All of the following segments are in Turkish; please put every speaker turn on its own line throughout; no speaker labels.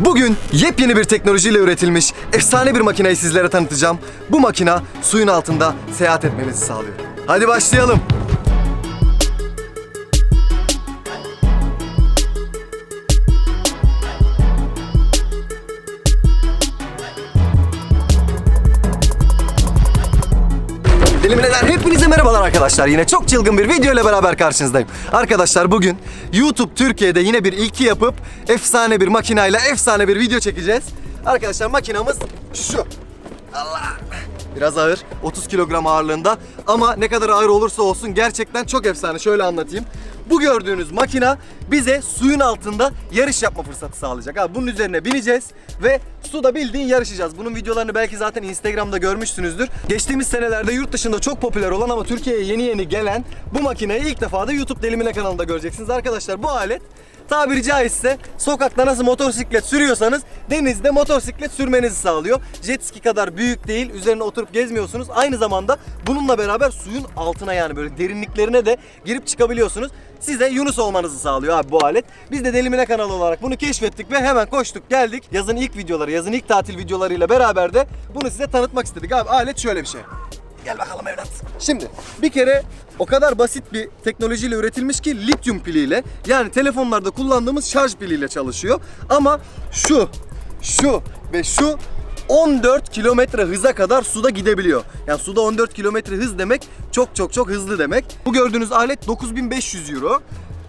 Bugün yepyeni bir teknolojiyle üretilmiş efsane bir makineyi sizlere tanıtacağım. Bu makina suyun altında seyahat etmenizi sağlıyor. Hadi başlayalım. Merhabalar arkadaşlar. Yine çok çılgın bir video ile beraber karşınızdayım. Arkadaşlar bugün YouTube Türkiye'de yine bir ilki yapıp efsane bir makinayla efsane bir video çekeceğiz. Arkadaşlar makinamız şu. Allah. Biraz ağır. 30 kilogram ağırlığında. Ama ne kadar ağır olursa olsun gerçekten çok efsane. Şöyle anlatayım. Bu gördüğünüz makina bize suyun altında yarış yapma fırsatı sağlayacak. Abi bunun üzerine bineceğiz ve suda bildiğin yarışacağız. Bunun videolarını belki zaten Instagram'da görmüşsünüzdür. Geçtiğimiz senelerde yurt dışında çok popüler olan ama Türkiye'ye yeni yeni gelen bu makineyi ilk defa da YouTube Delimine kanalında göreceksiniz. Arkadaşlar bu alet tabiri caizse sokakta nasıl motosiklet sürüyorsanız denizde motosiklet sürmenizi sağlıyor. Jet ski kadar büyük değil. Üzerine oturup gezmiyorsunuz. Aynı zamanda bununla beraber suyun altına yani böyle derinliklerine de girip çıkabiliyorsunuz. Size Yunus olmanızı sağlıyor abi bu alet. Biz de Delimine kanalı olarak bunu keşfettik ve hemen koştuk geldik. Yazın ilk videoları, yazın ilk tatil videolarıyla beraber de bunu size tanıtmak istedik abi. Alet şöyle bir şey. Gel bakalım evlat. Şimdi bir kere o kadar basit bir teknolojiyle üretilmiş ki lityum piliyle yani telefonlarda kullandığımız şarj piliyle çalışıyor. Ama şu, şu ve şu 14 kilometre hıza kadar suda gidebiliyor. Yani suda 14 kilometre hız demek çok çok çok hızlı demek. Bu gördüğünüz alet 9500 euro.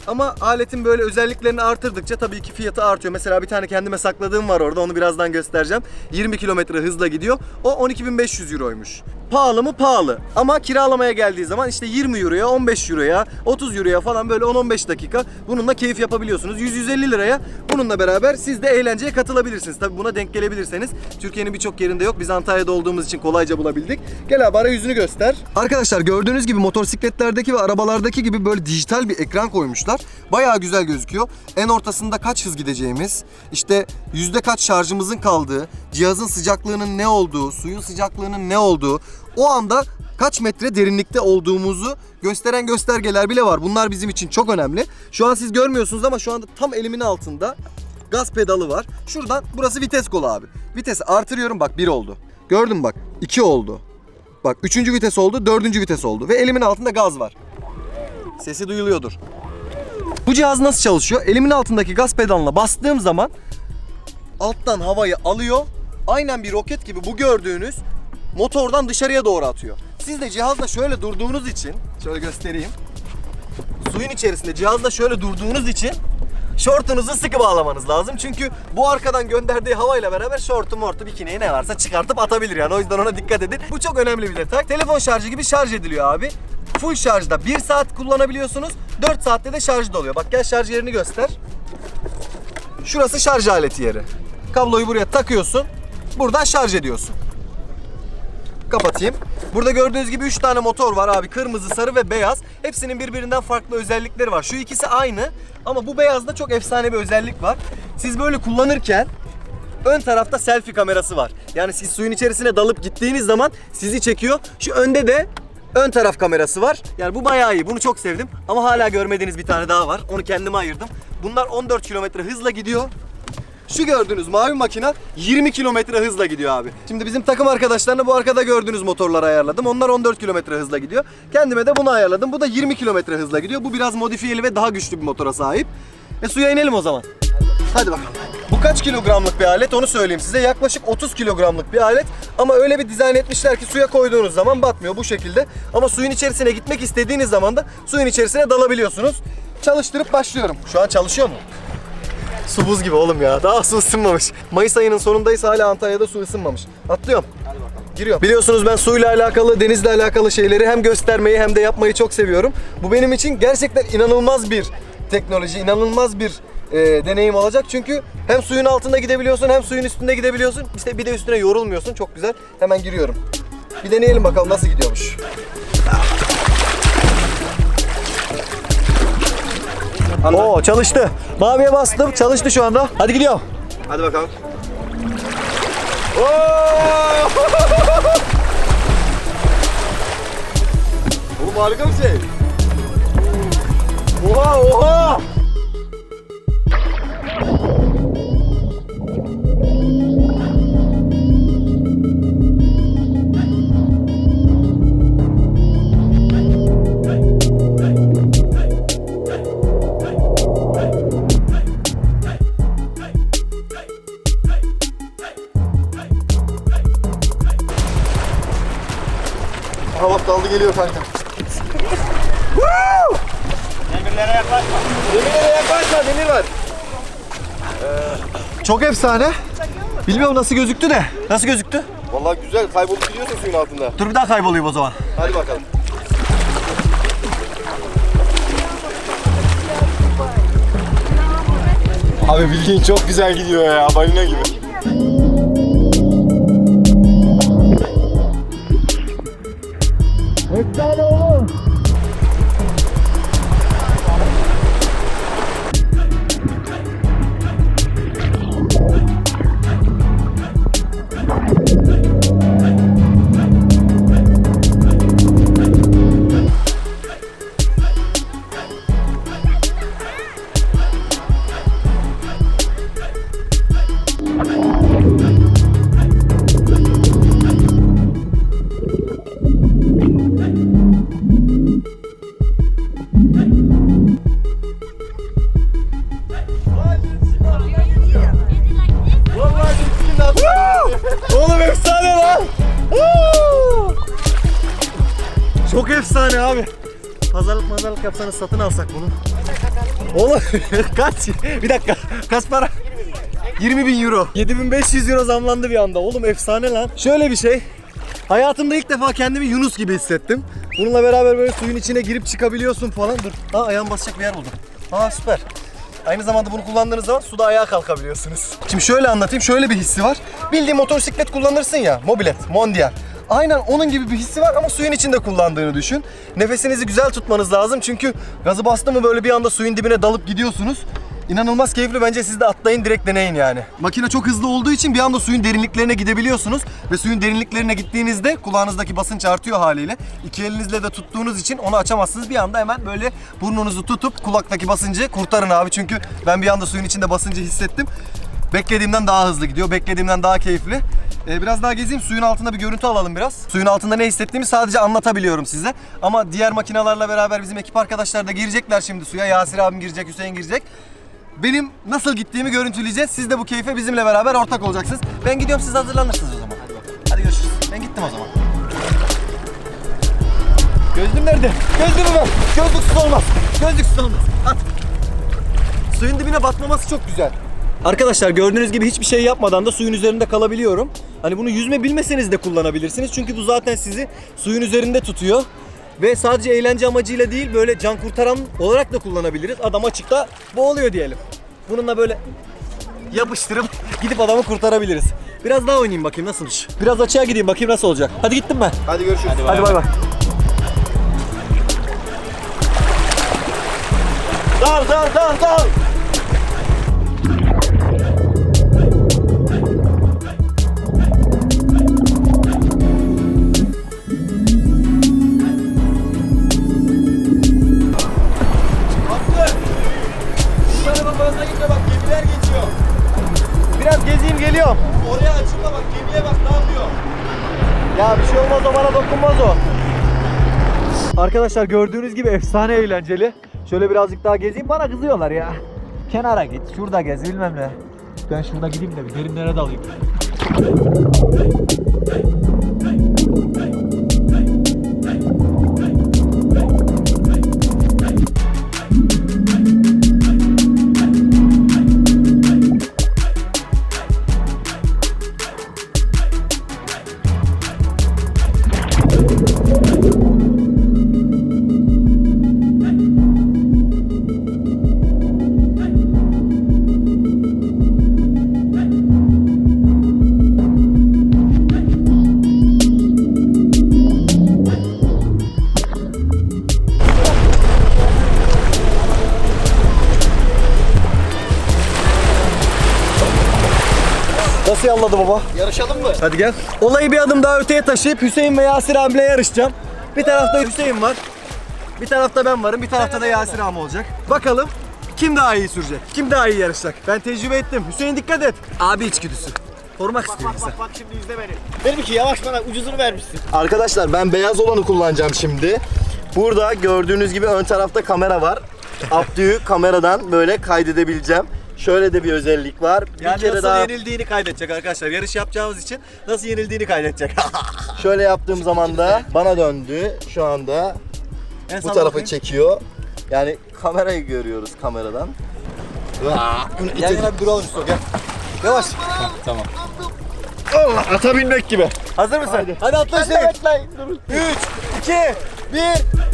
Ama aletin böyle özelliklerini artırdıkça tabii ki fiyatı artıyor. Mesela bir tane kendime sakladığım var orada onu birazdan göstereceğim. 20 kilometre hızla gidiyor. O 12.500 euroymuş. Pahalı mı? Pahalı. Ama kiralamaya geldiği zaman işte 20 euroya, 15 euroya, 30 euroya falan böyle 10-15 dakika bununla keyif yapabiliyorsunuz. 100-150 liraya bununla beraber siz de eğlenceye katılabilirsiniz. Tabii buna denk gelebilirseniz. Türkiye'nin birçok yerinde yok. Biz Antalya'da olduğumuz için kolayca bulabildik. Gel abi ara yüzünü göster. Arkadaşlar gördüğünüz gibi motosikletlerdeki ve arabalardaki gibi böyle dijital bir ekran koymuşlar. Bayağı güzel gözüküyor. En ortasında kaç hız gideceğimiz, işte yüzde kaç şarjımızın kaldığı, cihazın sıcaklığının ne olduğu, suyun sıcaklığının ne olduğu, o anda kaç metre derinlikte olduğumuzu gösteren göstergeler bile var. Bunlar bizim için çok önemli. Şu an siz görmüyorsunuz ama şu anda tam elimin altında gaz pedalı var. Şuradan burası vites kolu abi. Vitesi artırıyorum bak 1 oldu. Gördün bak 2 oldu. Bak üçüncü vites oldu, dördüncü vites oldu ve elimin altında gaz var. Sesi duyuluyordur. Bu cihaz nasıl çalışıyor? Elimin altındaki gaz pedalına bastığım zaman alttan havayı alıyor. Aynen bir roket gibi bu gördüğünüz motordan dışarıya doğru atıyor. Siz de cihazla şöyle durduğunuz için, şöyle göstereyim. Suyun içerisinde cihazla şöyle durduğunuz için şortunuzu sıkı bağlamanız lazım. Çünkü bu arkadan gönderdiği havayla beraber şortu mortu bikiniyi ne varsa çıkartıp atabilir yani. O yüzden ona dikkat edin. Bu çok önemli bir detay. Telefon şarjı gibi şarj ediliyor abi. Full şarjda 1 saat kullanabiliyorsunuz. 4 saatte de şarjda oluyor. Bak gel şarj yerini göster. Şurası şarj aleti yeri. Kabloyu buraya takıyorsun. Buradan şarj ediyorsun. Kapatayım. Burada gördüğünüz gibi 3 tane motor var abi. Kırmızı, sarı ve beyaz. Hepsinin birbirinden farklı özellikleri var. Şu ikisi aynı ama bu beyazda çok efsane bir özellik var. Siz böyle kullanırken ön tarafta selfie kamerası var. Yani siz suyun içerisine dalıp gittiğiniz zaman sizi çekiyor. Şu önde de ön taraf kamerası var. Yani bu bayağı iyi. Bunu çok sevdim. Ama hala görmediğiniz bir tane daha var. Onu kendime ayırdım. Bunlar 14 kilometre hızla gidiyor. Şu gördüğünüz mavi makina 20 kilometre hızla gidiyor abi. Şimdi bizim takım arkadaşlarına bu arkada gördüğünüz motorları ayarladım. Onlar 14 kilometre hızla gidiyor. Kendime de bunu ayarladım. Bu da 20 kilometre hızla gidiyor. Bu biraz modifiyeli ve daha güçlü bir motora sahip. E suya inelim o zaman. Hadi bakalım. Bu kaç kilogramlık bir alet onu söyleyeyim size. Yaklaşık 30 kilogramlık bir alet. Ama öyle bir dizayn etmişler ki suya koyduğunuz zaman batmıyor bu şekilde. Ama suyun içerisine gitmek istediğiniz zaman da suyun içerisine dalabiliyorsunuz. Çalıştırıp başlıyorum. Şu an çalışıyor mu? Su buz gibi oğlum ya. Daha su ısınmamış. Mayıs ayının sonundayız hala Antalya'da su ısınmamış. Atlıyorum. Giriyorum. Biliyorsunuz ben suyla alakalı, denizle alakalı şeyleri hem göstermeyi hem de yapmayı çok seviyorum. Bu benim için gerçekten inanılmaz bir teknoloji, inanılmaz bir e, deneyim olacak. Çünkü hem suyun altında gidebiliyorsun hem suyun üstünde gidebiliyorsun. İşte bir de üstüne yorulmuyorsun. Çok güzel. Hemen giriyorum. Bir deneyelim bakalım nasıl gidiyormuş. Oo çalıştı. Maviye bastım. Çalıştı şu anda. Hadi gidiyorum.
Hadi bakalım. Oğlum harika bir şey.
Oha oha.
Daldı geliyor kanka.
Demirlere yaklaşma.
Demirlere yaklaşma demir var.
Çok efsane. Bilmiyorum nasıl gözüktü de. Nasıl gözüktü?
Vallahi güzel kaybolup gidiyorsun suyun altında.
Dur bir daha kaybolayım o zaman.
Hadi bakalım. Abi bildiğin çok güzel gidiyor ya balina gibi.
Efsane abi. Pazarlık mazarlık yapsanız satın alsak bunu. Oğlum kaç? Bir dakika. Kaç para? 20 bin euro. 7500 euro zamlandı bir anda. Oğlum efsane lan. Şöyle bir şey. Hayatımda ilk defa kendimi Yunus gibi hissettim. Bununla beraber böyle suyun içine girip çıkabiliyorsun falan. Dur. Aa ayağım basacak bir yer buldum. Aa süper. Aynı zamanda bunu kullandığınız zaman suda ayağa kalkabiliyorsunuz. Şimdi şöyle anlatayım. Şöyle bir hissi var. Bildiğin motosiklet kullanırsın ya. Mobilet, Mondial. Aynen onun gibi bir hissi var ama suyun içinde kullandığını düşün. Nefesinizi güzel tutmanız lazım çünkü gazı bastı mı böyle bir anda suyun dibine dalıp gidiyorsunuz. İnanılmaz keyifli bence siz de atlayın direkt deneyin yani. Makine çok hızlı olduğu için bir anda suyun derinliklerine gidebiliyorsunuz ve suyun derinliklerine gittiğinizde kulağınızdaki basınç artıyor haliyle. İki elinizle de tuttuğunuz için onu açamazsınız. Bir anda hemen böyle burnunuzu tutup kulaktaki basıncı kurtarın abi çünkü ben bir anda suyun içinde basıncı hissettim. Beklediğimden daha hızlı gidiyor. Beklediğimden daha keyifli. Ee, biraz daha gezeyim. Suyun altında bir görüntü alalım biraz. Suyun altında ne hissettiğimi sadece anlatabiliyorum size. Ama diğer makinalarla beraber bizim ekip arkadaşlar da girecekler şimdi suya. Yasir abim girecek, Hüseyin girecek. Benim nasıl gittiğimi görüntüleyeceğiz. Siz de bu keyfe bizimle beraber ortak olacaksınız. Ben gidiyorum siz hazırlanırsınız o zaman. Hadi görüşürüz. Ben gittim o zaman. Gözlüğüm nerede? Gözlüğümü ver. Gözlüksüz olmaz. Gözlüksüz olmaz. At. Suyun dibine batmaması çok güzel. Arkadaşlar gördüğünüz gibi hiçbir şey yapmadan da suyun üzerinde kalabiliyorum. Hani bunu yüzme bilmeseniz de kullanabilirsiniz. Çünkü bu zaten sizi suyun üzerinde tutuyor. Ve sadece eğlence amacıyla değil böyle can kurtaran olarak da kullanabiliriz. Adam açıkta boğuluyor diyelim. Bununla böyle yapıştırıp gidip adamı kurtarabiliriz. Biraz daha oynayayım bakayım nasılmış. Biraz açığa gideyim bakayım nasıl olacak. Hadi gittim ben.
Hadi görüşürüz.
Hadi bay bay. Dal dal dal dal. Biraz gezeyim geliyorum.
Oraya açılma bak gemiye bak ne yapıyor.
Ya bir şey olmaz o bana dokunmaz o. Arkadaşlar gördüğünüz gibi efsane eğlenceli. Şöyle birazcık daha gezeyim bana kızıyorlar ya. Kenara git, şurada gez bilmem ne. Ben şurada gideyim de bir derinlere dalayım. Nasıl yalladı baba?
Yarışalım mı?
Hadi gel. Olayı bir adım daha öteye taşıyıp Hüseyin ve Yasir abiyle yarışacağım. Bir tarafta Hüseyin var. Bir tarafta ben varım. Bir tarafta da Yasir abi olacak. Bakalım kim daha iyi sürecek? Kim daha iyi yarışacak? Ben tecrübe ettim. Hüseyin dikkat et. Abi içgüdüsü. Korumak istiyorum sen.
Bak şimdi izle beni. Benimki yavaş bana ucuzunu vermişsin.
Arkadaşlar ben beyaz olanı kullanacağım şimdi. Burada gördüğünüz gibi ön tarafta kamera var. Abdü'yü kameradan böyle kaydedebileceğim. Şöyle de bir özellik var. Bir
Yani
kere
nasıl
daha
yenildiğini kaydedecek arkadaşlar. Yarış yapacağımız için nasıl yenildiğini kaydedecek.
şöyle yaptığım zaman da bana döndü. Şu anda
En
bu
sağ
tarafı
bakayım.
çekiyor. Yani kamerayı görüyoruz kameradan.
Yan yana bir duralım Yusuf gel. Yavaş.
Allah ata binmek gibi.
Hazır mısın? Hadi,
Hadi.
atla
Hadi. Durun.
3, 2, 1.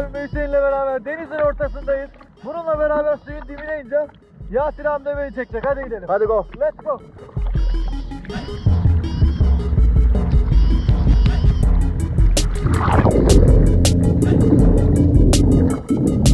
Abim ve Hüseyin'le beraber denizin ortasındayız. Bununla beraber suyun dibine ineceğiz. Yasir abim de beni çekecek. Hadi gidelim.
Hadi go.
Let's go. Evet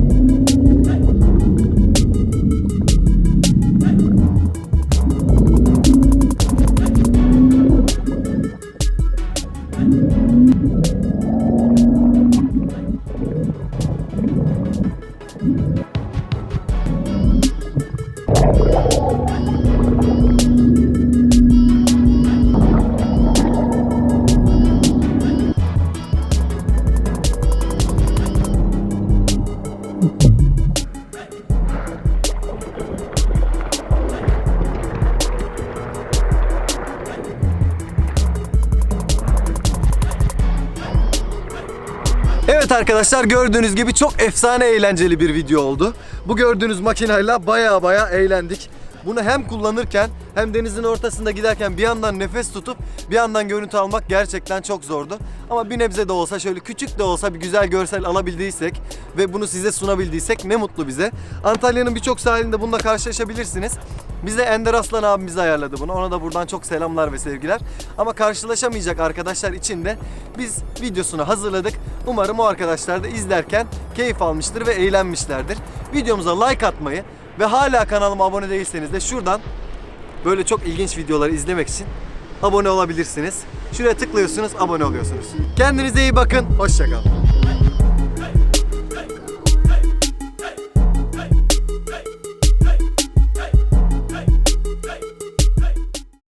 arkadaşlar gördüğünüz gibi çok efsane eğlenceli bir video oldu. Bu gördüğünüz makinayla baya baya eğlendik. Bunu hem kullanırken hem denizin ortasında giderken bir yandan nefes tutup bir yandan görüntü almak gerçekten çok zordu. Ama bir nebze de olsa şöyle küçük de olsa bir güzel görsel alabildiysek ve bunu size sunabildiysek ne mutlu bize. Antalya'nın birçok sahilinde bununla karşılaşabilirsiniz. Bize Ender Aslan abimiz ayarladı bunu. Ona da buradan çok selamlar ve sevgiler. Ama karşılaşamayacak arkadaşlar için de biz videosunu hazırladık. Umarım o arkadaşlar da izlerken keyif almıştır ve eğlenmişlerdir. Videomuza like atmayı ve hala kanalıma abone değilseniz de şuradan böyle çok ilginç videoları izlemek için abone olabilirsiniz. Şuraya tıklıyorsunuz, abone oluyorsunuz. Kendinize iyi bakın, hoşçakalın.